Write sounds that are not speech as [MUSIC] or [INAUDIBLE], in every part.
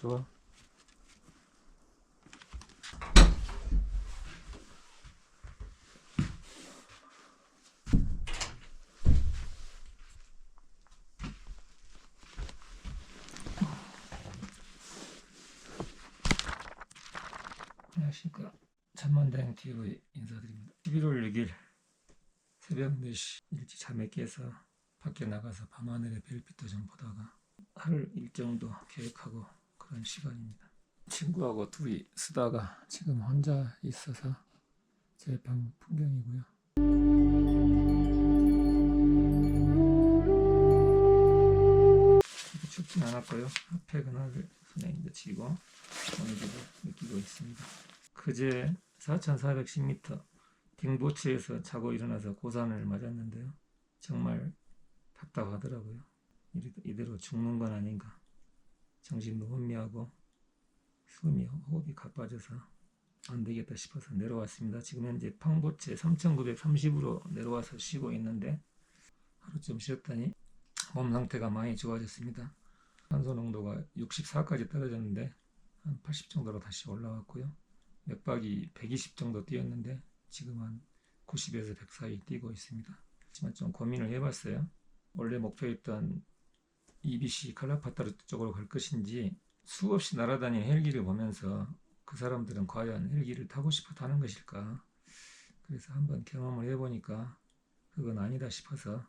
안 추워? 안녕하십니까 천만다행 TV 인사드립니다 11월 6일 새벽 4시 일찍 잠에 깨서 밖에 나가서 밤하늘의 별빛도 좀 보다가 하루 일정도 계획하고 그런 시간입니다 친구하고 둘이 쓰다가 지금 혼자 있어서 제 방 풍경이고요 춥진 않았고요 앞에 손에 이제 쥐고 오늘도 느끼고 있습니다 그제 4,410m 딩보치에서 자고 일어나서 고산을 맞았는데요. 정말 답답하더라고요. 이대로 죽는 건 아닌가. 정신도 혼미하고 숨이 호흡이 가빠져서 안 되겠다 싶어서 내려왔습니다. 지금 현재 팡보체 3,930으로 내려와서 쉬고 있는데 하루쯤 쉬었더니 몸 상태가 많이 좋아졌습니다. 산소 농도가 64까지 떨어졌는데 한 80 정도로 다시 올라왔고요. 맥박이 120 정도 뛰었는데 지금 한 90에서 100 사이 뛰고 있습니다. 하지만 좀 고민을 해봤어요. 원래 목표였던 EBC 칼라파타르 쪽으로 갈 것인지 수없이 날아다니는 헬기를 보면서 그 사람들은 과연 헬기를 타고 싶어 타는 것일까? 그래서 한번 경험을 해보니까 그건 아니다 싶어서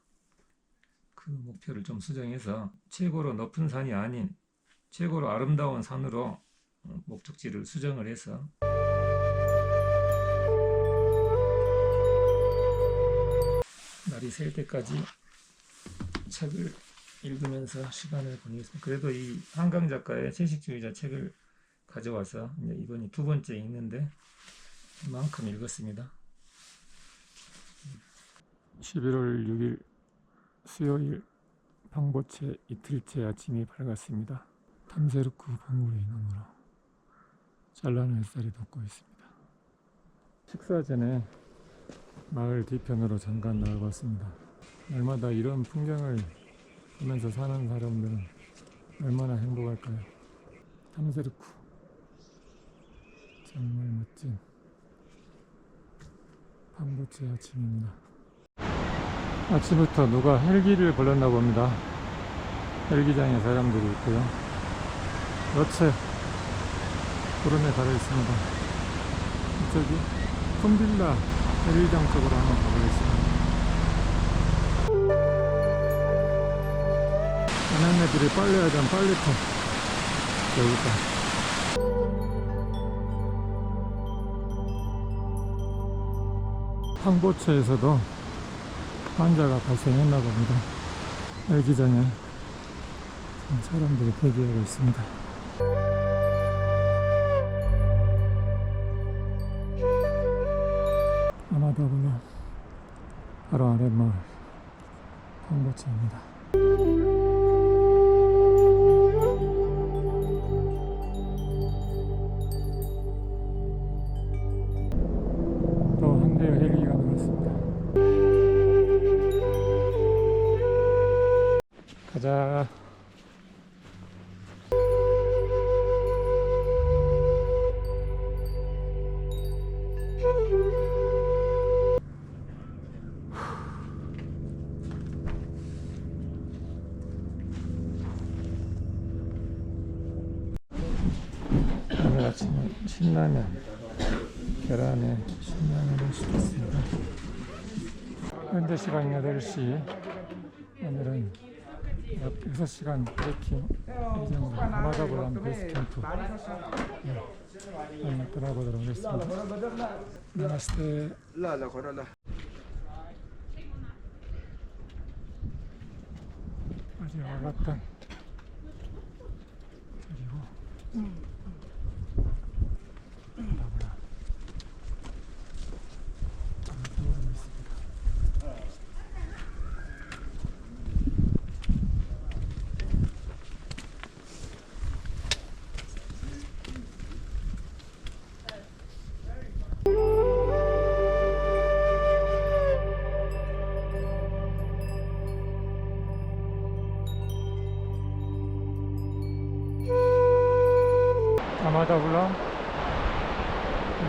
그 목표를 좀 수정해서 최고로 높은 산이 아닌 최고로 아름다운 산으로 어, 목적지를 수정을 해서 날이 셀 때까지 책을 읽으면서 시간을 보내겠습니다. 그래도 이 한강 작가의 채식주의자 책을 가져와서 이제 이번이 두 번째 읽는데 이만큼 읽었습니다. 11월 6일 수요일 방보채 이틀째 아침이 밝았습니다. 탐세르쿠 봉우리 너머로 찬란한 햇살이 돋고 있습니다. 식사 전에 마을 뒤편으로 잠깐 나와봤습니다. 날마다 이런 풍경을 보면서 사는 사람들은 얼마나 행복할까요? 탐세르쿠 정말 멋진 방보채 아침입니다. 아침부터 누가 헬기를 불렀나 봅니다. 헬기장에 사람들이 있고요. 여채 구름에 가려 있습니다. 이쪽이 콤빌라 헬기장 쪽으로 한번 가보겠습니다. 아낙네들이 빨리 하던 빨리통 여기다 항보처에서도 환자가 발생했나 봅니다. 헬기장에 지금 사람들이 대기하고 있습니다. 아마다블로 바로 아래 마을 항보처입니다. 8시 오늘은 약 6시간 브레킹, 인생으로 마다보람 베이스 캠프. 예, 돌아보도록 하겠습니다. 나마스테. 라라 안 왔던 그리고 음.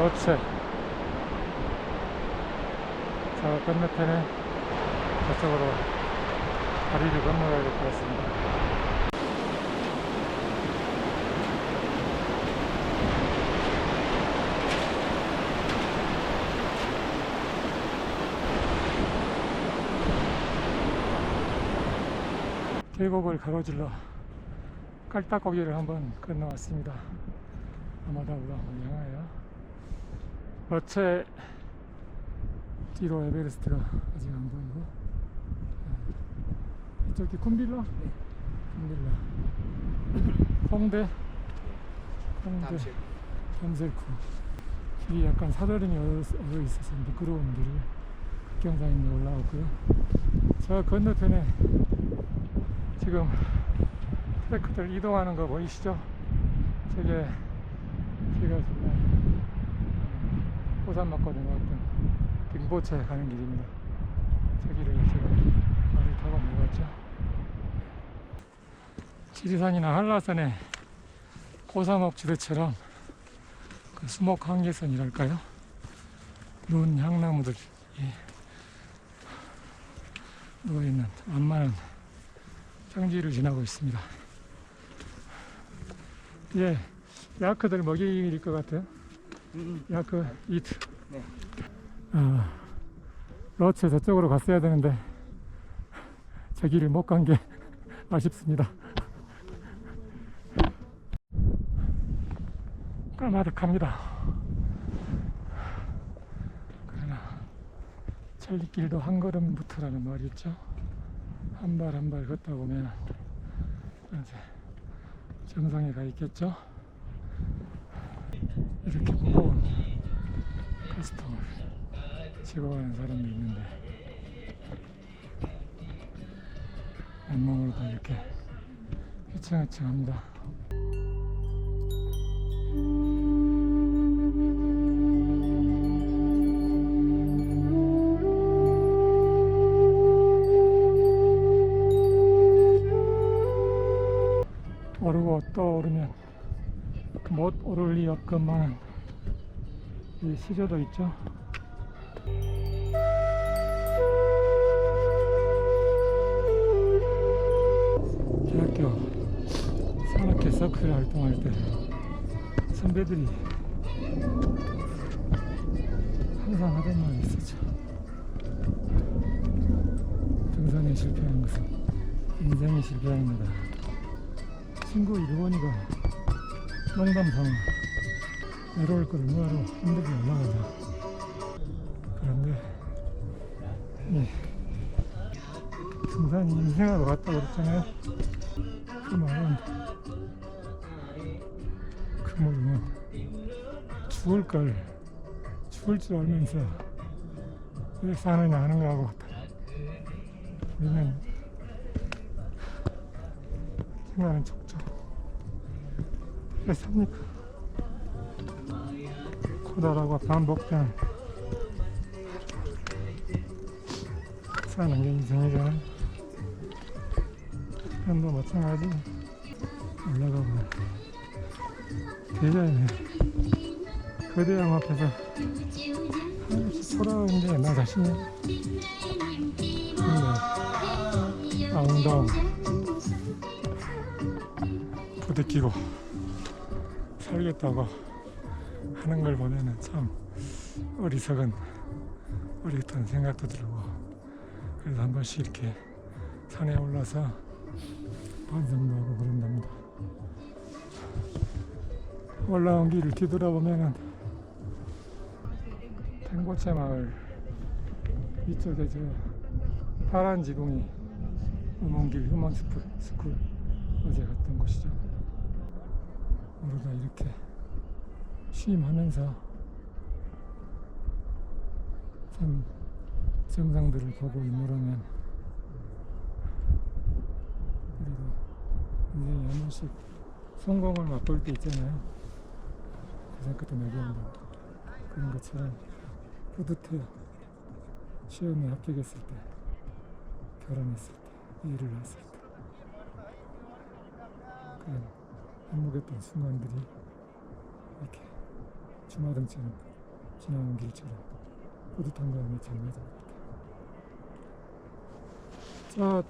로체 저 건너편에 저쪽으로 다리를 건너가야 될 것 같습니다. 계곡을 가로질러 깔딱고기를 한번 건너왔습니다. 아마다 울람을 향하여 어체 뒤로 에베레스트가 아직 안 보이고. 네. 저기 쿰빌라? 쿰빌라. 홍대? 홍대. 담셀쿠. 길이 약간 사다림이 얼어 있어서 미끄러운 길을 극경사님이 올라왔고요. 저 건너편에 지금 트래크들 이동하는 거 보이시죠? 저게 제가 지금 호산 맞고 내려왔던 빙보체 가는 길입니다. 저 길을 제가 말을 타고 내려왔죠. 지리산이나 한라산의 고사목 지대처럼 그 수목 한계선이랄까요? 눈 향나무들이 누워있는 완만한 평지를 지나고 있습니다. 예, 야크들 먹이일 것 같아요. 야크 이트. 네. 아, 러체 저쪽으로 갔어야 되는데 저 길을 못 간 게 [LAUGHS] 아쉽습니다. 까마득합니다. 그러나 천리길도 한 걸음부터라는 말이 있죠. 한 발 한 발 걷다 보면 이제 정상에 가 있겠죠. 이렇게 무거 운 가스통을 지고 가는 사람도 있는데 맨몸으로도 이렇게 휘청휘청 합니다. 오르고 또 오르면 못 오를 리 없건만 이 시조도 있죠. 대학교 산악회 서클 활동할 때 선배들이 항상 하던 말이 있었죠. 등산에 실패하는 것은 인생이 실패하는 거다. 친구 일본이가 농담 삼아 내려올 걸 뭐하러 힘들게 올라가자 그런데 이 등산이 인생하고 같다고 그랬잖아요. 그 말은 그 말은 죽을 걸 죽을 줄 알면서 왜 사느냐 하는 거하고 같다 우리는 생각은 적죠. 왜 삽니까? 고달하고 반복된 사는 게 인생이잖아요. 편도 마찬가지. 올라가고. 대자연의 거대함 앞에서 한없이 초라한데 나 자신이 근데 아웅다웅. 부대끼고 살겠다고 하는 걸 보면은 참 어리석은 어리석은 생각도 들고 그래서 한 번씩 이렇게 산에 올라서 반성도 하고 그런답니다. 올라온 길을 뒤돌아보면은 탱고체 마을 이쪽에 저 파란 지붕이 음원길 음원 스쿨, 스쿨 어제 갔던 곳이죠. 오르다 이렇게 취임하면서 참 정상들을 보고 있노라면 우리도 인생에 한 번씩 성공을 맛볼 때 있잖아요. 가장 끝에 내려온다. 그런 것처럼 뿌듯해요. 시험에 합격했을 때, 결혼했을 때, 일을 했을 때. 그런 행복했던 순간들이 이렇게 주마등처럼 지나는 길처럼 뿌듯한 거와 마찬가지인 것 같아요. 저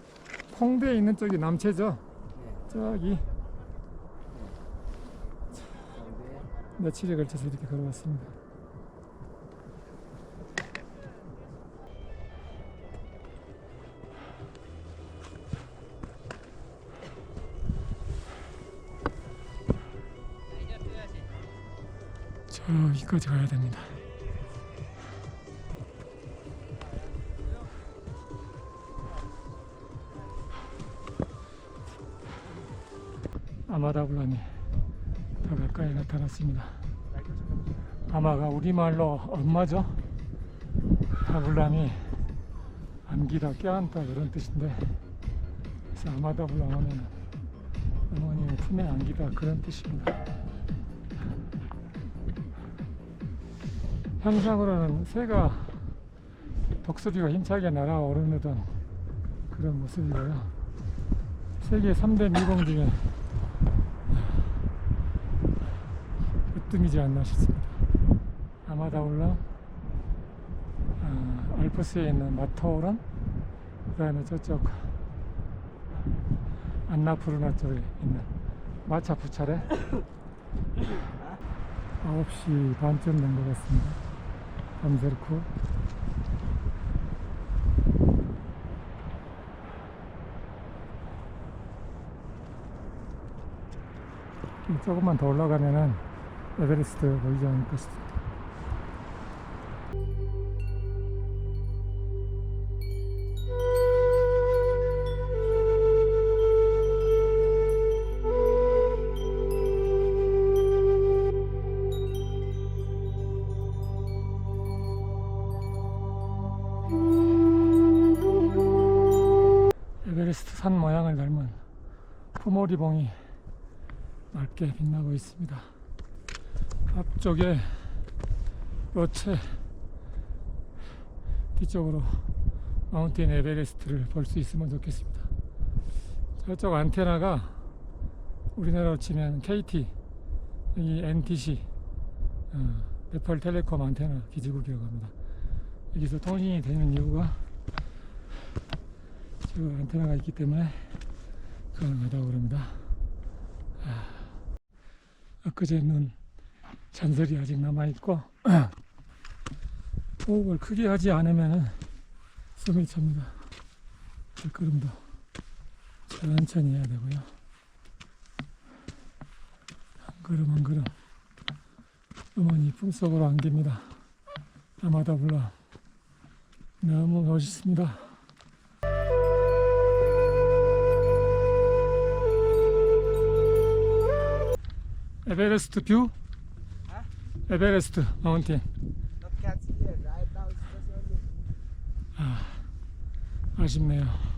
홍대에 있는 쪽이 남체죠? 저기 며칠에 걸쳐서 이렇게 걸어왔습니다. 저기까지 가야 됩니다. 아마다블란이 더 가까이 나타났습니다. 아마가 우리말로 엄마죠. 다블람이 안기다 껴안다 그런 뜻인데 그래서 아마다블람 하면 어머님의 품에 안기다 그런 뜻입니다. 형상으로는 새가 독수리가 힘차게 날아오르던 그런 모습이고요. 세계 3대 미궁 중에 으뜸이지 않나 싶습니다. 아마다울라, 아, 알프스에 있는 마타오란, 그 다음에 저쪽 안나푸르나 쪽에 있는 마차푸차레 9시 반쯤 된 것 같습니다. 밤새고 조금만 더 올라가면은 에베레스트 보이지 않을까 싶습니다. 에베레스트 산 모양을 닮은 푸모리봉이 맑게 빛나고 있습니다. 앞쪽에 로체 뒤쪽으로 마운틴 에베레스트를 볼 수 있으면 좋겠습니다. 저쪽 안테나가 우리나라로 치면 KT, 여기 NTC, 어, 네팔 텔레콤 안테나 기지국이라고 합니다. 여기서 통신이 되는 이유가 저 안테나가 있기 때문에 가능하다고 그럽니다. 엊그제 눈 잔설이 아직 남아있고 [CLEARS THROAT] 호흡을 크게 하지 않으면 숨이 찹니다. 발걸음도 천천히 해야 되고요. 한 걸음 한 걸음 어머니 품속으로 안깁니다. 아마다 불러 너무 멋있습니다. 에베레스트 뷰? 에베레스트 마운틴 only 아쉽네요.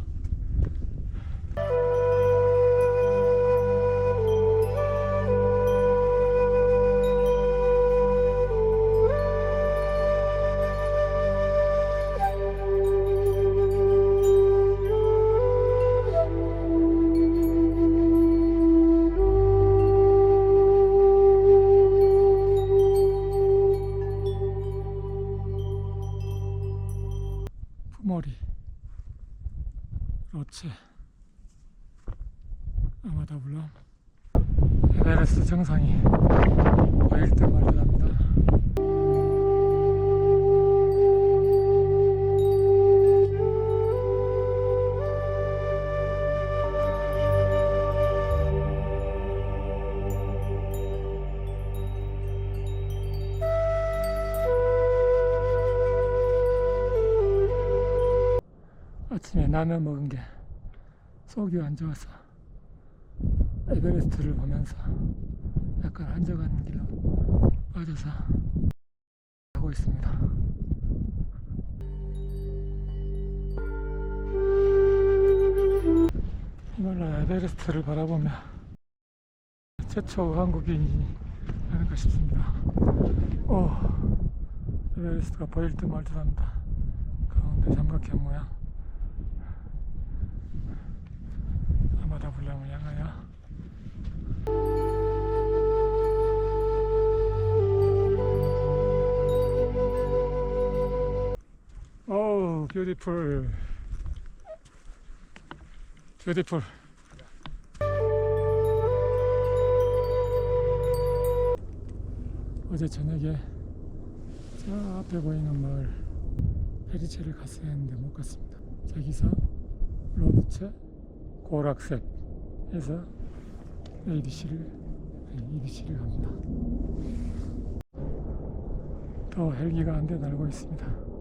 로체 아마다블람 에베레스트 정상이 보일 듯 말듯 합니다. 아침에 라면 먹은 게 속이 안 좋아서 에베레스트를 보면서 약간 한적한 길로 빠져서 가고 있습니다. 히말라야 에베레스트를 바라보며 최초 한국인이 아닐까 싶습니다. 오, 에베레스트가 보일 듯 말 듯 합니다. 가운데 삼각형 모양. 불량을 향하여 어우 뷰티풀. 뷰티풀. 어제 저녁에 저 앞에 보이는 마을 페리체를 갔어야 했는데 못 갔습니다. 여기서 로브체 고락색. 에서 ADC를 EDC를 갑니다. 더 헬기가 한 대 날고 있습니다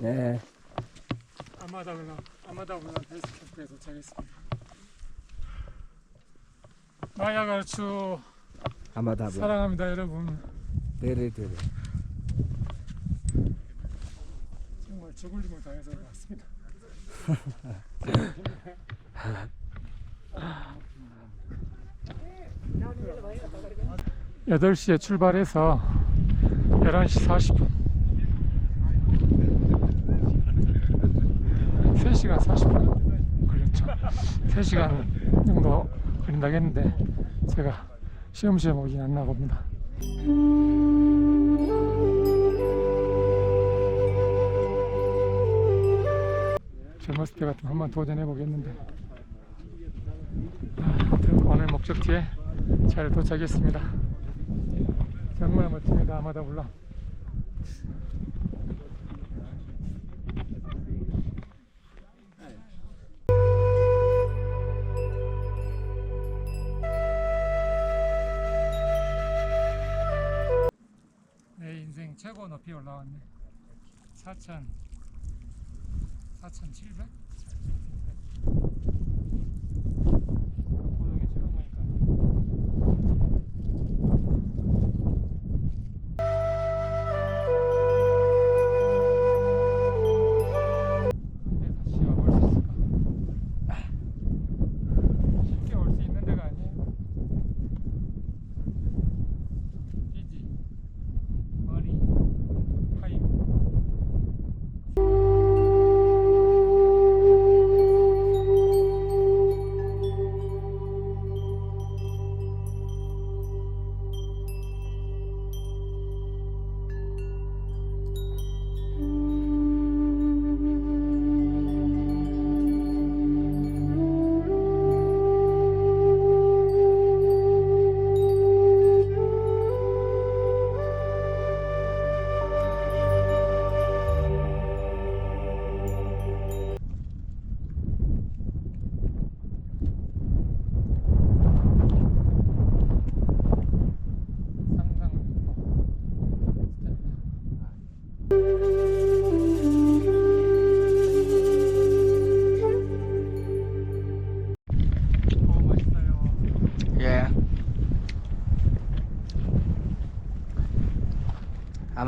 네. 아마다 블라 아마다 블라 베이스 캠프에 도착했습니다 마야 가르추 아마다브. 사랑합니다 여러분 데레데레. 정말 죽을 힘을 다해서 왔습니다 [LAUGHS] 여덟 시에 출발해서 11시 40분 3시간 40분 걸렸죠. 3시간 정도 걸린다고 했는데 제가 시험시험 오긴 안 나봅니다. 젊었을 때 같으면 한번 도전해 보겠는데. 아, 오늘 목적지에 잘 도착했습니다. 정말 멋집니다. 아마다 올라 최고 높이 올라왔네 4천 4,700?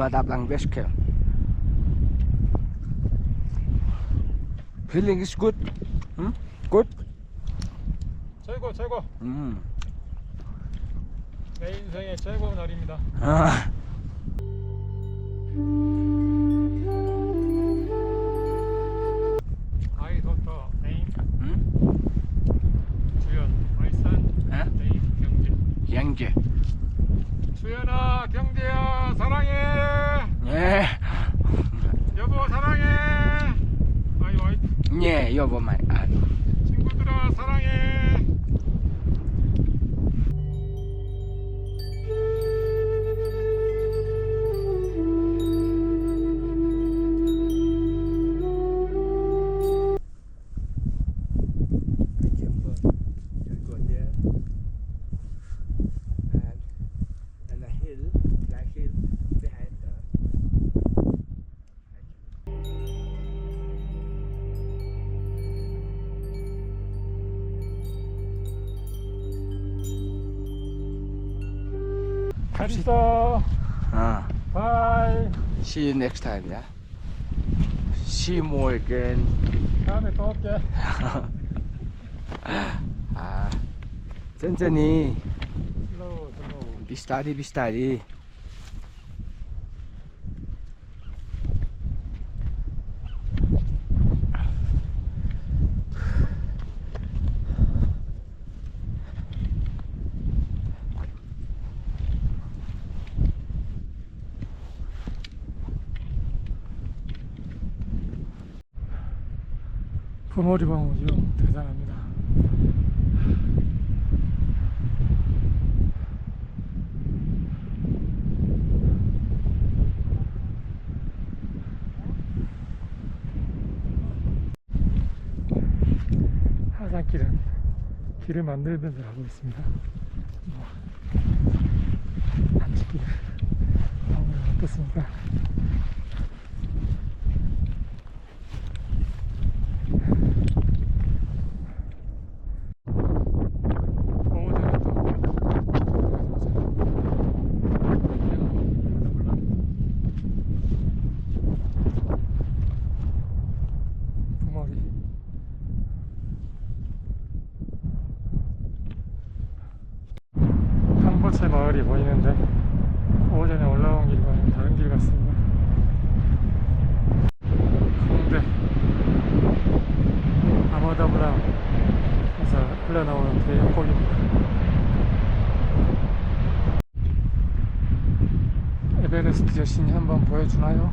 Lang West Camp. Feeling is good. Hmm? Good. 최고 최고 Mm. 내 인생의 최고 날입니다 Ah. Hmm? 주연 에? 경재 Yangje. 주연아 જો અમારે 잘 있어 Ah. 바이 See you next time, yeah? See you more again. 다음에 또 올게 [LAUGHS] Ah. 천천히. 슬로우 슬로우 비슷하디 비슷하디. 포모리 방어죠. 대단합니다. 하산길은 길을 만들면서 하고 있습니다. 뭐, 방어는 어떻습니까? 오전에 또 부모리 한보채 마을이 보이는데 오전에 올라온 길과는 다른 길 같습니다 홍대 아마다브랑에서 흘러나오는 대역곡입니다 에베레스트 여신이 한번 보여주나요?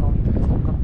가운데 성곽